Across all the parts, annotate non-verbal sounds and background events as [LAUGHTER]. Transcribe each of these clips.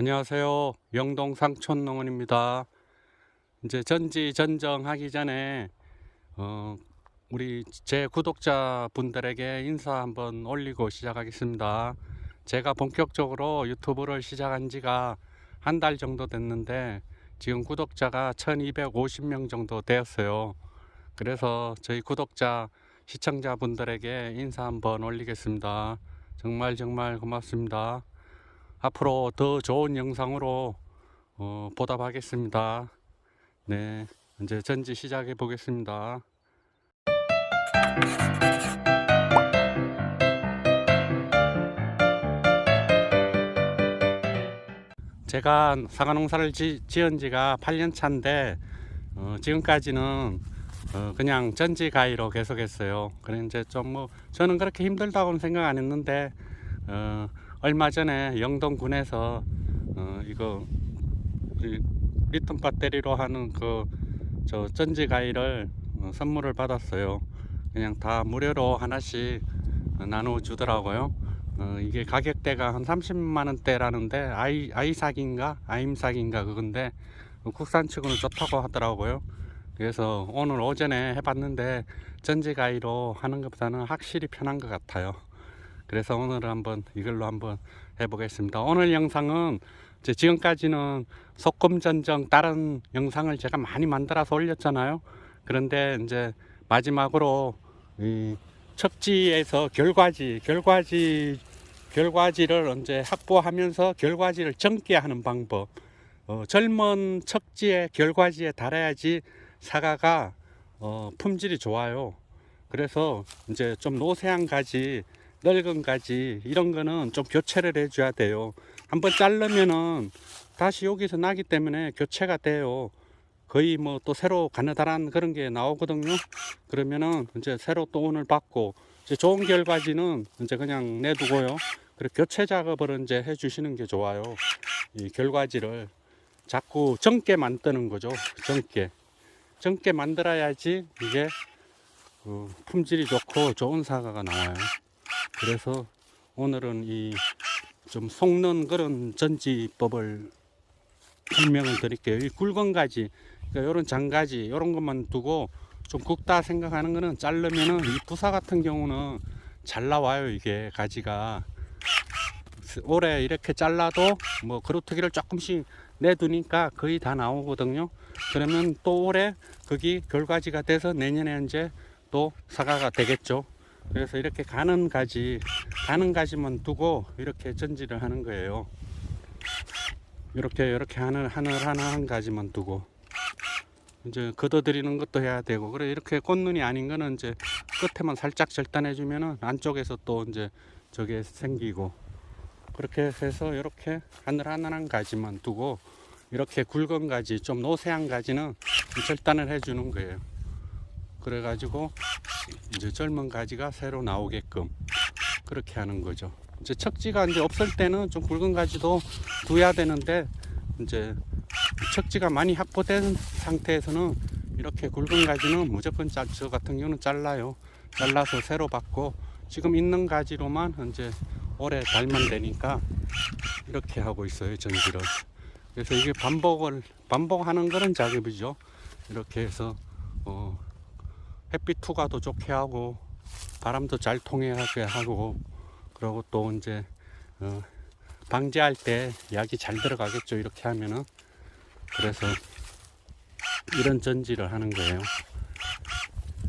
안녕하세요. 영동 상촌 농원입니다. 이제 전지 전정하기 전에 어, 우리 제 구독자 분들에게 인사 한번 올리고 시작하겠습니다. 제가 본격적으로 유튜브를 시작한 지가 한 달 정도 됐는데 지금 구독자가 1250명 정도 되었어요. 그래서 저희 구독자 시청자분들에게 인사 한번 올리겠습니다. 정말 정말 고맙습니다. 앞으로 더 좋은 영상으로 어, 보답하겠습니다. 네, 이제 전지 시작해 보겠습니다. 제가 사과 농사를 지, 지은 지가 8년 차인데 어, 지금까지는 어, 그냥 전지 가위로 계속했어요. 그래 이제 좀 뭐 저는 그렇게 힘들다고는 생각 안 했는데 어, 얼마 전에 영동군에서 어, 이거 리튬 배터리로 하는 그 저 전지 가위를 어, 선물을 받았어요. 그냥 다 무료로 하나씩 어, 나눠 주더라고요. 어, 이게 가격대가 한 30만 원대라는데 아이 아이삭인가 아임삭인가 그건데 국산 측은 좋다고 하더라고요. 그래서 오늘 오전에 해봤는데 전지 가위로 하는 것보다는 확실히 편한 것 같아요. 그래서 오늘 한번 이걸로 한번 해보겠습니다. 오늘 영상은 지금까지는 소금 전정 다른 영상을 제가 많이 만들어서 올렸잖아요. 그런데 이제 마지막으로 이 척지에서 결과지, 결과지, 결과지를 이제 확보하면서 결과지를 젊게 하는 방법. 어, 젊은 척지에 결과지에 달아야지 사과가 어, 품질이 좋아요. 그래서 이제 좀 노쇠한 가지, 늙은 가지 이런 거는 좀 교체를 해줘야 돼요. 한번 자르면은 다시 여기서 나기 때문에 교체가 돼요. 거의 뭐 또 새로 가느다란 그런 게 나오거든요. 그러면은 이제 새로 또 오늘 받고 이제 좋은 결과지는 이제 그냥 내두고요. 그리고 교체 작업을 이제 해 주시는 게 좋아요. 이 결과지를 자꾸 젊게 만드는 거죠. 젊게. 젊게 만들어야지 이게 그 품질이 좋고 좋은 사과가 나와요. 그래서 오늘은 이 좀 속는 그런 전지법을 설명을 드릴게요. 이 굵은 가지, 그러니까 이런 장가지, 이런 것만 두고 좀 굵다 생각하는 거는 자르면은 이 부사 같은 경우는 잘 나와요. 이게 가지가 올해 이렇게 잘라도 뭐 그루터기를 조금씩 내두니까 거의 다 나오거든요. 그러면 또 올해 거기 결과지가 돼서 내년에 이제 또 사과가 되겠죠. 그래서 이렇게 가는 가지, 가는 가지만 두고 이렇게 전지를 하는 거예요. 이렇게 이렇게 하늘 하늘 하나 한 가지만 두고 이제 걷어들이는 것도 해야 되고 그래 이렇게 꽃눈이 아닌 거는 이제 끝에만 살짝 절단해 주면은 안쪽에서 또 이제 저게 생기고 그렇게 해서 이렇게 하늘 하나 한 가지만 두고 이렇게 굵은 가지 좀 노쇠한 가지는 절단을 해 주는 거예요. 그래 가지고 이제 젊은 가지가 새로 나오게끔 그렇게 하는 거죠. 이제 척지가 이제 없을 때는 좀 굵은 가지도 둬야 되는데 이제 척지가 많이 확보된 상태에서는 이렇게 굵은 가지는 무조건 짜, 저 같은 경우는 잘라요. 잘라서 새로 받고 지금 있는 가지로만 이제 올해 달면 되니까 이렇게 하고 있어요 전지를. 그래서 이게 반복을 반복하는 그런 작업이죠. 이렇게 해서 어, 햇빛 투과도 좋게 하고 바람도 잘 통하게 하고 그리고 또 이제 어, 방제할 때 약이 잘 들어가겠죠 이렇게 하면은. 그래서 이런 전지를 하는 거예요.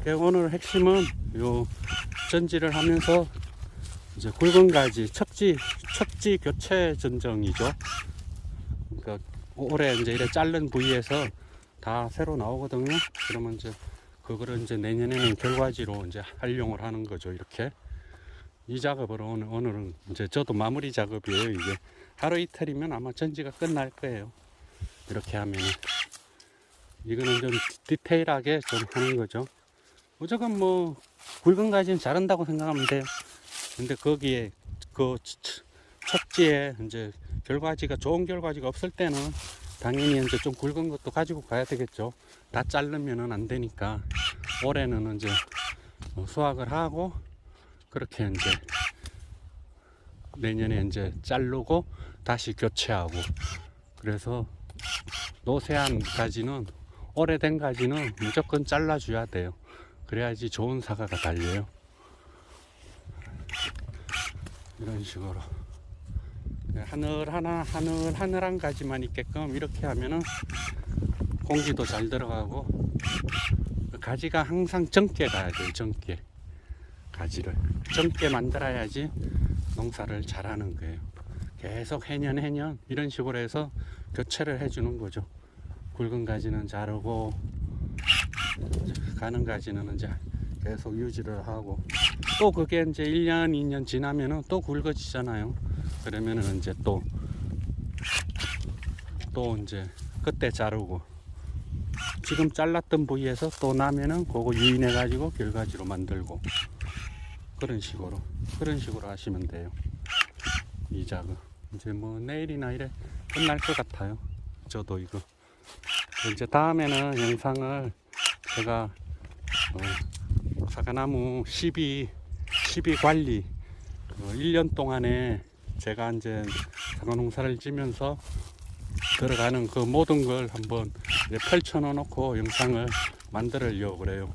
그래서 오늘 핵심은 요 전지를 하면서 이제 굵은 가지 척지 척지 교체 전정이죠. 그러니까 올해 이제 이래 자른 부위에서 다 새로 나오거든요. 그러면 이제 그거를 이제 내년에는 결과지로 이제 활용을 하는 거죠 이렇게. 이 작업을 오늘 오늘은 이제 저도 마무리 작업이에요 이게. 하루 이틀이면 아마 전지가 끝날 거예요. 이렇게 하면 이거는 좀 디테일하게 좀 하는 거죠. 무조건 뭐 굵은 가지는 자른다고 생각하면 돼요. 근데 거기에 그 척지에 이제 결과지가 좋은 결과지가 없을 때는 당연히 이제 좀 굵은 것도 가지고 가야 되겠죠 다 자르면은 안 되니까 올해는 이제 수확을 하고 그렇게 이제 내년에 이제 자르고 다시 교체하고 그래서 노세한 가지는 오래된 가지는 무조건 잘라줘야 돼요. 그래야지 좋은 사과가 달려요. 이런 식으로 하늘 하나 하늘 하늘한 가지만 있게끔 이렇게 하면은 공기도 잘 들어가고 가지가 항상 젊게 가야 돼요. 젊게 가지를 젊게 만들어야지 농사를 잘하는 거예요. 계속 해년 해년 이런 식으로 해서 교체를 해주는 거죠. 굵은 가지는 자르고 가는 가지는 이제 계속 유지를 하고 또 그게 이제 1년 2년 지나면은 또 굵어지잖아요. 그러면은 이제 또또 이제 그때 자르고 지금 잘랐던 부위에서 또 나면은 그거 유인해 가지고 결가지로 만들고 그런 식으로 그런 식으로 하시면 돼요. 이 작업 이제 뭐 내일이나 이래 끝날 것 같아요. 저도 이거 이제 다음에는 영상을 제가 어, 사과나무 12 12 관리 어, 1년 동안에 제가 이제 사과 농사를 지면서 들어가는 그 모든 걸 한번 이제 펼쳐 놓고 영상을 만들려고 그래요.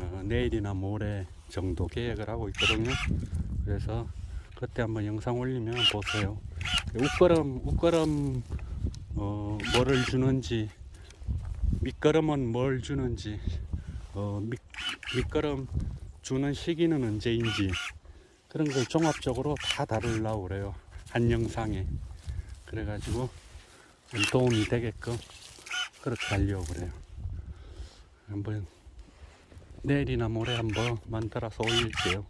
어, 내일이나 모레 정도 계획을 하고 있거든요. 그래서 그때 한번 영상 올리면 보세요. 웃거름, 웃거름, 어, 뭐를 주는지, 밑거름은 뭘 주는지, 어, 밑, 밑거름 주는 시기는 언제인지, 그런 걸 종합적으로 다 다루려고 그래요. 한 영상에. 그래가지고 좀 도움이 되게끔 그렇게 하려고 그래요. 한번 내일이나 모레 한번 만들어서 올릴게요.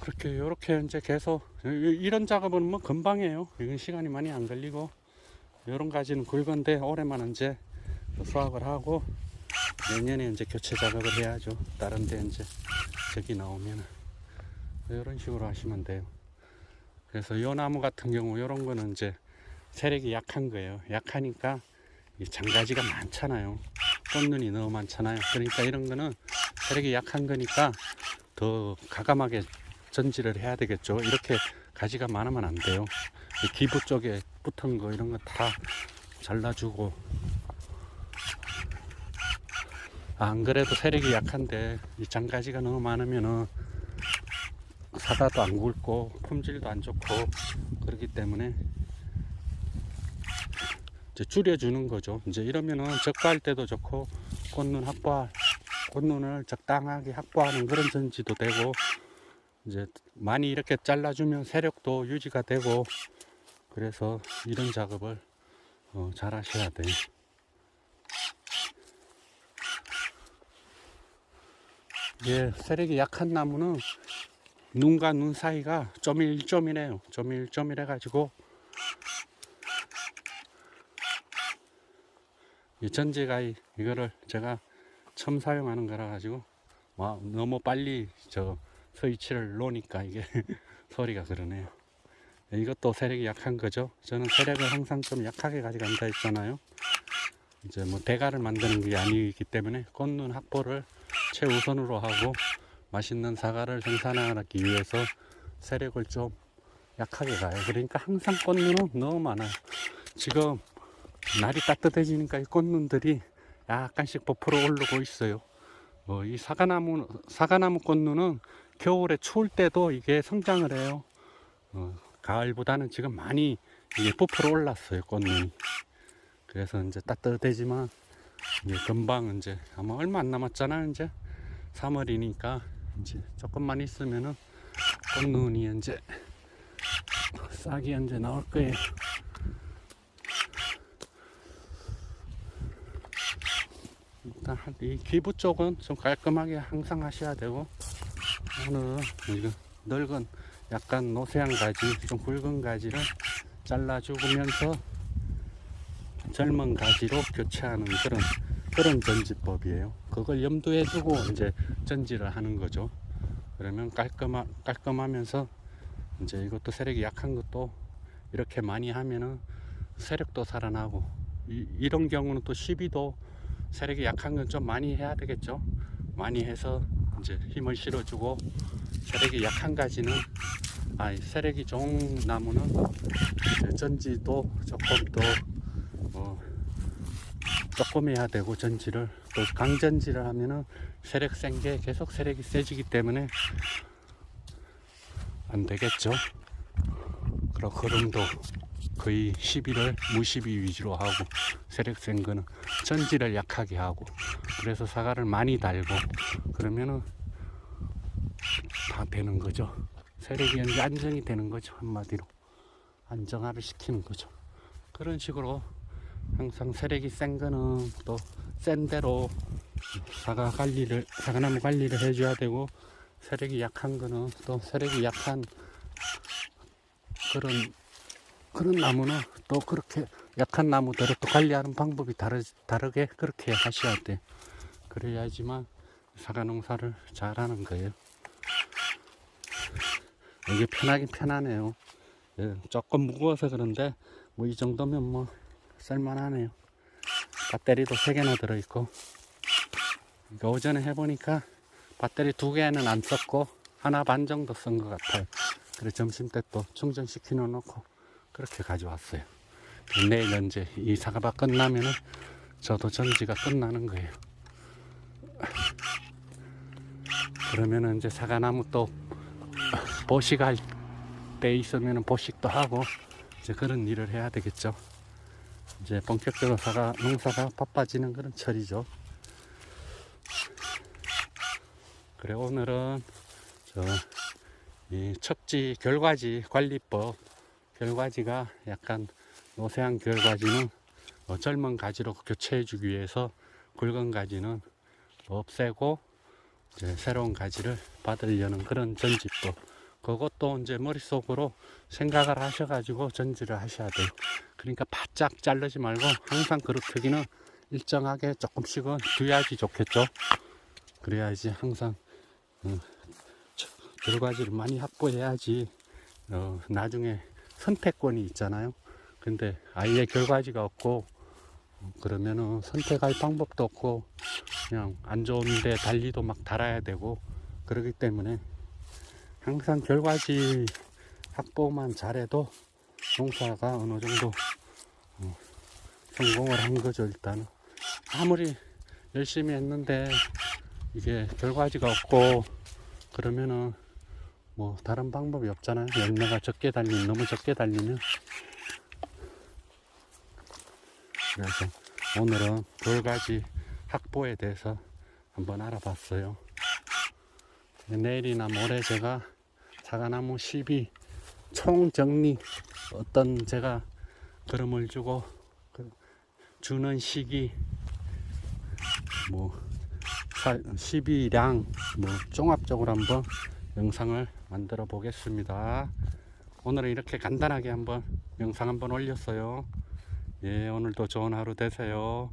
그렇게 이렇게 이제 계속 이- 이런 작업은 뭐 금방이에요. 이건 시간이 많이 안 걸리고 이런 가지는 굵은데 올해만 이제 수확을 하고 내년에 이제 교체 작업을 해야죠. 다른 데 이제 저기 나오면 이런 식으로 하시면 돼요. 그래서 이 나무 같은 경우 이런 거는 이제 세력이 약한 거예요. 약하니까 이 장가지가 많잖아요. 꽃눈이 너무 많잖아요. 그러니까 이런 거는 세력이 약한 거니까 더 가감하게 전지를 해야 되겠죠. 이렇게 가지가 많으면 안 돼요. 이 기부 쪽에 붙은 거 이런 거 다 잘라주고 아, 안 그래도 세력이 약한데 이 장가지가 너무 많으면은 사과도 안 굵고 품질도 안 좋고 그렇기 때문에 줄여주는 거죠. 이제 이러면은 적과할 때도 좋고 꽃눈 확보 꽃눈을 적당하게 확보하는 그런 전지도 되고 이제 많이 이렇게 잘라주면 세력도 유지가 되고 그래서 이런 작업을 어, 잘 하셔야 돼요. 예, 세력이 약한 나무는 눈과 눈 사이가 쪼밀쪼밀해요. 쪼밀쪼밀해가지고 이 전지가이 이거를 제가 처음 사용하는 거라 가지고 와, 너무 빨리 저 스위치를 놓으니까 이게 [LAUGHS] 소리가 그러네요. 이것도 세력이 약한 거죠. 저는 세력을 항상 좀 약하게 가져간다 했잖아요. 이제 뭐 대가를 만드는 게 아니기 때문에 꽃눈 확보를 최우선으로 하고 맛있는 사과를 생산하기 위해서 세력을 좀 약하게 가요. 그러니까 항상 꽃눈은 너무 많아요. 지금 날이 따뜻해지니까 이 꽃눈들이 약간씩 부풀어 오르고 있어요. 어, 이 사과나무 사과나무 꽃눈은 겨울에 추울 때도 이게 성장을 해요. 어, 가을보다는 지금 많이 이게 부풀어 올랐어요 꽃눈이. 그래서 이제 따뜻해지만 이제 금방 이제 아마 얼마 안 남았잖아 이제 3월이니까 이제 조금만 있으면은 꽃눈이 이제 싹이 이제 나올 거예요. 일단 한- 이 기부 쪽은 좀 깔끔하게 항상 하셔야 되고 오늘 이거 늙은 약간 노쇠한 가지 좀 굵은 가지를 잘라 죽으면서 젊은 가지로 교체하는 그런 그런 전지법이에요. 그걸 염두에 두고 이제 전지를 하는 거죠. 그러면 깔끔하, 깔끔하면서 이제 이것도 세력이 약한 것도 이렇게 많이 하면은 세력도 살아나고 이, 이런 경우는 또 12도 세력이 약한 건 좀 많이 해야 되겠죠. 많이 해서 이제 힘을 실어주고 세력이 약한 가지는 아, 이 세력이 좋은 나무는 전지도 조금 더 어, 조금 해야 되고 전지를 또 강전지를 하면은 세력 센 게 계속 세력이 세지기 때문에 안 되겠죠. 그리고 흐름도 거의 11을 무시비 위주로 하고 세력 센 거는 전지를 약하게 하고 그래서 사과를 많이 달고 그러면은 다 되는 거죠. 세력이 이제 안정이 되는 거죠. 한마디로 안정화를 시키는 거죠. 그런 식으로 항상 세력이 센 거는 또 센 대로 사과 관리를 사과나무 관리를 해줘야 되고 세력이 약한 거는 또 세력이 약한 그런 그런 나무는 또 그렇게 약한 나무대로 또 관리하는 방법이 다르, 다르게 그렇게 하셔야 돼. 그래야지만 사과 농사를 잘 하는 거예요. 이게 편하긴 편하네요. 예, 조금 무거워서 그런데 뭐 이 정도면 뭐 쓸만하네요. 배터리도 세 개나 들어있고. 그러니까 오전에 해보니까 배터리 두 개는 안 썼고 하나 반 정도 쓴 것 같아요. 그래서 점심 때 또 충전시켜 놓고 그렇게 가져왔어요. 내일 이제 이 사과밭 끝나면은 저도 전지가 끝나는 거예요. 그러면은 이제 사과나무 또 보식할 때 있으면은 보식도 하고 이제 그런 일을 해야 되겠죠. 이제 본격적으로 사과 농사가 바빠지는 그런 철이죠. 그래 오늘은 저 이 첩지 결과지 관리법 결과지가 약간 노쇠한 결과지는 어, 젊은 가지로 교체해 주기 위해서 굵은 가지는 없애고 이제 새로운 가지를 받으려는 그런 전지법. 그것도 이제 머릿속으로 생각을 하셔가지고 전지를 하셔야 돼요. 그러니까 바짝 자르지 말고 항상 그릇 크기는 일정하게 조금씩은 둬야지 좋겠죠. 그래야지 항상 어, 저- 결과지를 많이 확보해야지 어, 나중에 선택권이 있잖아요. 근데 아예 결과지가 없고 어, 그러면은 선택할 방법도 없고 그냥 안 좋은데 달리도 막 달아야 되고 그러기 때문에 항상 결과지 확보만 잘해도 농사가 어느 정도 어, 성공을 한 거죠 일단 아무리 열심히 했는데 이게 결과지가 없고 그러면은 뭐 다른 방법이 없잖아요 열매가 적게 달리면 너무 적게 달리면 그래서 오늘은 돌가지 확보에 대해서 한번 알아봤어요. 내일이나 모레 제가 사과나무 12 총정리 어떤 제가 그름을 주고 그 주는 시기 뭐 12량 뭐 종합적으로 한번 영상을 만들어 보겠습니다. 오늘은 이렇게 간단하게 한번 영상 한번 올렸어요. 예, 오늘도 좋은 하루 되세요.